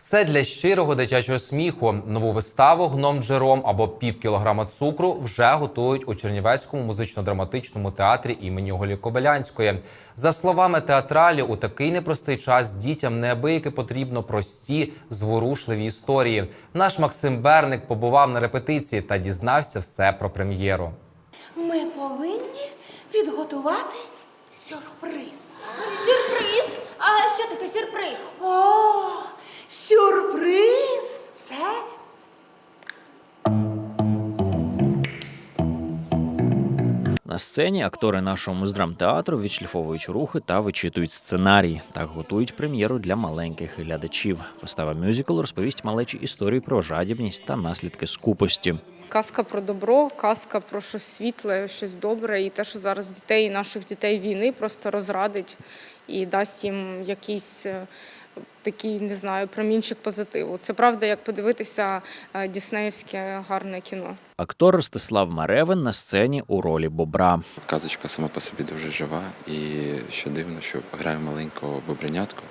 Все для щирого дитячого сміху. Нову виставу гном Джером або пів кілограма цукру вже готують у Чернівецькому музично-драматичному театрі імені Олі Кобилянської. За словами театралів, у такий непростий час дітям неабияки потрібно прості, зворушливі історії. Наш Максим Берник побував на репетиції та дізнався все про прем'єру. Ми повинні підготувати сюрприз. Сюрприз? На сцені актори нашого муздрамтеатру відшліфовують рухи та вичитують сценарій. Так готують прем'єру для маленьких глядачів. Вистава мюзикл розповість малечі історію про жадібність та наслідки скупості. Казка про добро, казка про щось світле, щось добре, і те, що зараз дітей, наших дітей війни просто розрадить і дасть їм якийсь е, такий, не знаю, промінчик позитиву. Це правда, як подивитися е, діснеївське гарне кіно. Актор Ростислав Маревин на сцені у ролі бобра. Казочка сама по собі дуже жива, і що дивно, що грає маленького бобринятку,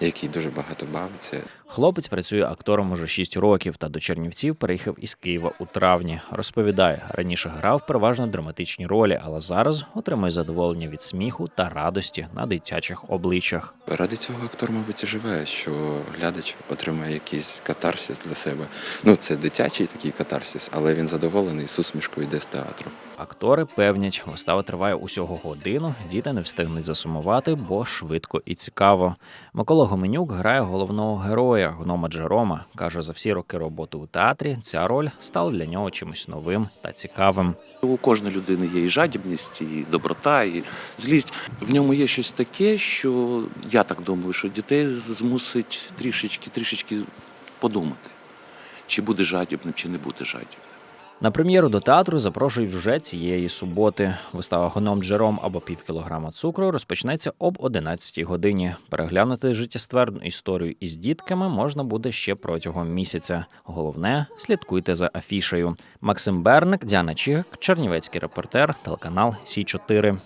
який дуже багато бавиться. Хлопець працює актором уже 6 років та до Чернівців переїхав із Києва у травні. Розповідає, раніше грав переважно драматичні ролі, але зараз отримує задоволення від сміху та радості на дитячих обличчях. Ради цього актор, мабуть, і живе, що глядач отримає якийсь катарсис для себе. Ну, це дитячий такий катарсис, але він задоволений з усмішкою йде з театру. Актори певнять, вистава триває усього годину. Діти не встигнуть засумувати, бо швидко і цікаво. Микола Гоменюк грає головного героя гнома Джерома. каже, за всі роки роботи у театрі ця роль стала для нього чимось новим та цікавим. У кожної людини є і жадібність, і доброта, і злість. В ньому є щось таке, що я так думаю, що дітей змусить трішечки, трішечки подумати, чи буде жадібним, чи не буде жадібним. На прем'єру до театру запрошують вже цієї суботи. Вистава гоном джером або пів кілограма цукру розпочнеться об 11 годині. Переглянути життєстверну історію із дітками можна буде ще протягом місяця. Головне слідкуйте за афішею. Максим Берник, Діана Чігак, Чернівецький репортер, телеканал Сі 4